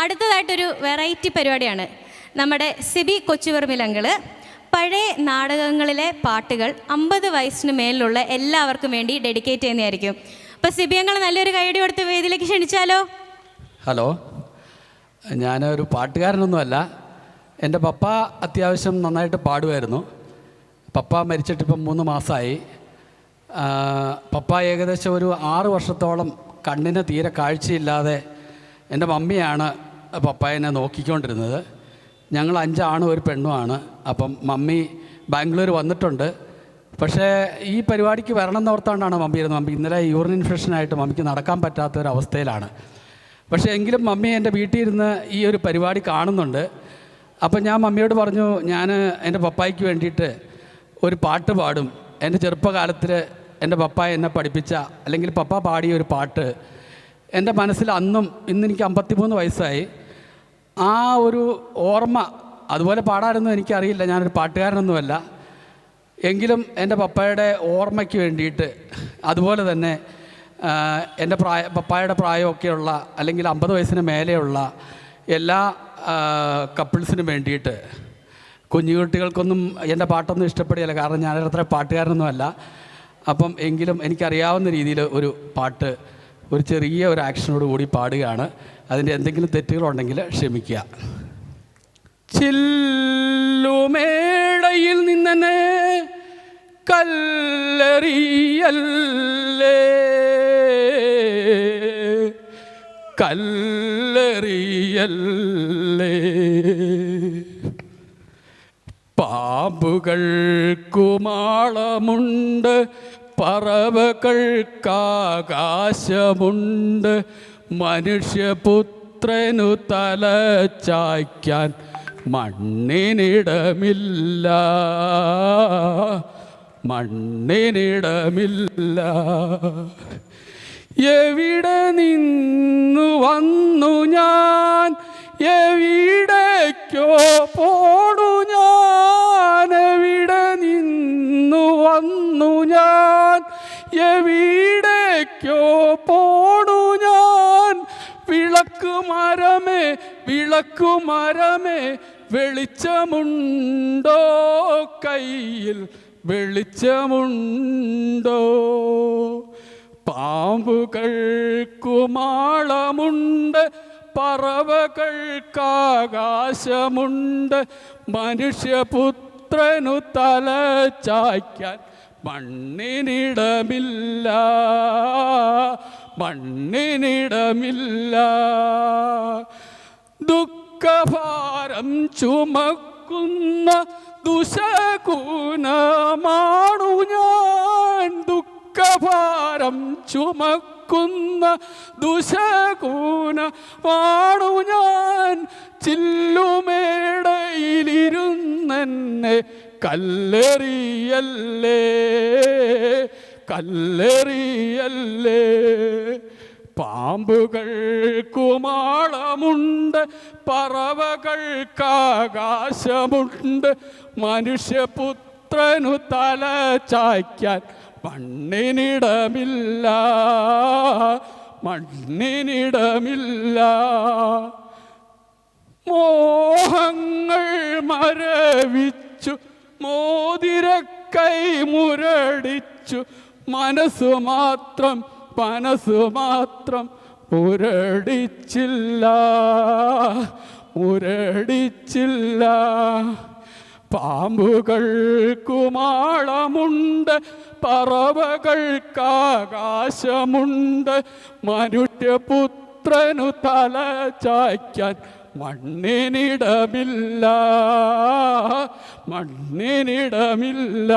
അടുത്തതായിട്ടൊരു variety പരിപാടിയാണ് നമ്മുടെ സിബി കൊച്ചുവർമിലങ്ങൾ പഴയ നാടകങ്ങളിലെ പാട്ടുകൾ അമ്പത് വയസ്സിന് മേലുള്ള എല്ലാവർക്കും വേണ്ടി ഡെഡിക്കേറ്റ് ചെയ്യുന്നതായിരിക്കും. അപ്പോൾ സിബി അങ്ങൾ നല്ലൊരു കൈയടി കൊടുത്ത് വേദിയിലേക്ക് ക്ഷണിച്ചാലോ? ഹലോ ഞാനൊരു പാട്ടുകാരനൊന്നുമല്ല. എന്റെ പപ്പ അത്യാവശ്യം നന്നായിട്ട് പാടുമായിരുന്നു. പപ്പ മരിച്ചിട്ടിപ്പം മൂന്ന് മാസമായി. പപ്പ ഏകദേശം ഒരു ആറ് വർഷത്തോളം കണ്ണിന് തീരെ കാഴ്ചയില്ലാതെ എന്റെ മമ്മിയാണ് പപ്പായനെ നോക്കിക്കൊണ്ടിരുന്നത്. ഞങ്ങൾ അഞ്ചാണും ഒരു പെണ്ണുമാണ്. അപ്പം മമ്മി ബാംഗ്ലൂർ വന്നിട്ടുണ്ട്. പക്ഷേ ഈ പരിപാടിക്ക് വരണം എന്നോർത്താണ്ടാണ് മമ്മി ഇരുന്നത്. മമ്മി ഇന്നലെ യൂറിൻ ഇൻഫെക്ഷനായിട്ട് മമ്മിക്ക് നടക്കാൻ പറ്റാത്ത ഒരു അവസ്ഥയിലാണ് പക്ഷേ എങ്കിലും മമ്മി എന്റെ വീട്ടിൽ ഇരുന്ന് ഈ ഒരു പരിപാടി കാണുന്നുണ്ട്. അപ്പം ഞാൻ മമ്മിയോട് പറഞ്ഞു ഞാൻ എന്റെ പപ്പായ്ക്ക് വേണ്ടിയിട്ട് ഒരു പാട്ട് പാടും. എന്റെ ചെറുപ്പകാലത്തിൽ എന്റെ പപ്പ എന്നെ പഠിപ്പിച്ച അല്ലെങ്കിൽ പപ്പ പാടിയ ഒരു പാട്ട് എന്റെ മനസ്സിൽ അന്നും ഇന്ന് എനിക്ക് അമ്പത്തിമൂന്ന് വയസ്സായി. ആ ഒരു ഓർമ്മ അതുപോലെ പാടാനൊന്നും എനിക്കറിയില്ല. ഞാനൊരു പാട്ടുകാരനൊന്നുമല്ല. എങ്കിലും എന്റെ പപ്പായുടെ ഓർമ്മയ്ക്ക് വേണ്ടിയിട്ട് അതുപോലെ തന്നെ എന്റെ പ്രായ പപ്പായുടെ പ്രായമൊക്കെയുള്ള അല്ലെങ്കിൽ അമ്പത് വയസ്സിന് മേലെയുള്ള എല്ലാ കപ്പിൾസിനും വേണ്ടിയിട്ട് കുഞ്ഞുകുട്ടികൾക്കൊന്നും എന്റെ പാട്ടൊന്നും ഇഷ്ടപ്പെടുകയില്ല കാരണം ഞാനത്ര പാട്ടുകാരനൊന്നുമല്ല. അപ്പം എങ്കിലും എനിക്കറിയാവുന്ന രീതിയിൽ ഒരു പാട്ട് ഒരു ചെറിയ ഒരു ആക്ഷനോട് കൂടി പാടുകയാണ്. അതിന്റെ എന്തെങ്കിലും തെറ്റുകളുണ്ടെങ്കിൽ ക്ഷമിക്കുക. ചില്ലുമേടയിൽ നിന്നെ കല്ലറിയല്ലേ? കല്ലെറിയല്ലേ? പാമ്പുകൾക്കുമാളമുണ്ട് പറവകൾക്കാകാശമുണ്ട്. മനുഷ്യപുത്രനു തല ചായ്ക്കാൻ മണ്ണിനിടമില്ല. മണ്ണിനിടമില്ല. എവിടെ വിളക്ക് മരമേ വിളക്കു മരമേ വെളിച്ചമുണ്ടോ കയ്യിൽ? വെളിച്ചമുണ്ടോ? പാമ്പുകൾക്കുമാളമുണ്ട് പറവകൾക്കാകാശമുണ്ട് മനുഷ്യപുത്രനു തല ചായ്ക്കാൻ മണ്ണിനിടമില്ല. മണ്ണിനിടമില്ല. ദുഃഖഭാരം ചുമക്കുന്ന ദുശകൂനമാണു ഞാൻ. ദുഃഖഭാരം ചുമക്കുന്ന ദുശകൂനമാണു ഞാൻ. ചില്ലുമേടയിലിരുന്നെന്നെ കല്ലെറിയല്ലേ. കല്ലെറിയല്ലേ? പാമ്പുകൾക്കുമാളമുണ്ട് പറവകൾക്കാകാശമുണ്ട് മനുഷ്യപുത്രനു തല ചായ്ക്കാൻ മണ്ണിനിടമില്ല മണ്ണിനിടമില്ല. മോഹങ്ങൾ മരവിച്ചു മോതിരക്കൈ മുരടിച്ചു മനസ്സു മാത്രം മനസ്സു മാത്രം മുരടിച്ചില്ല മുരടിച്ചില്ല. പാമ്പുകൾക്കുമാളമുണ്ട് പറവകൾക്കാകാശമുണ്ട്. മനുഷ്യപുത്രനു തല ചായ്ക്കാൻ മണ്ണിനിടമില്ല മണ്ണിനിടമില്ല.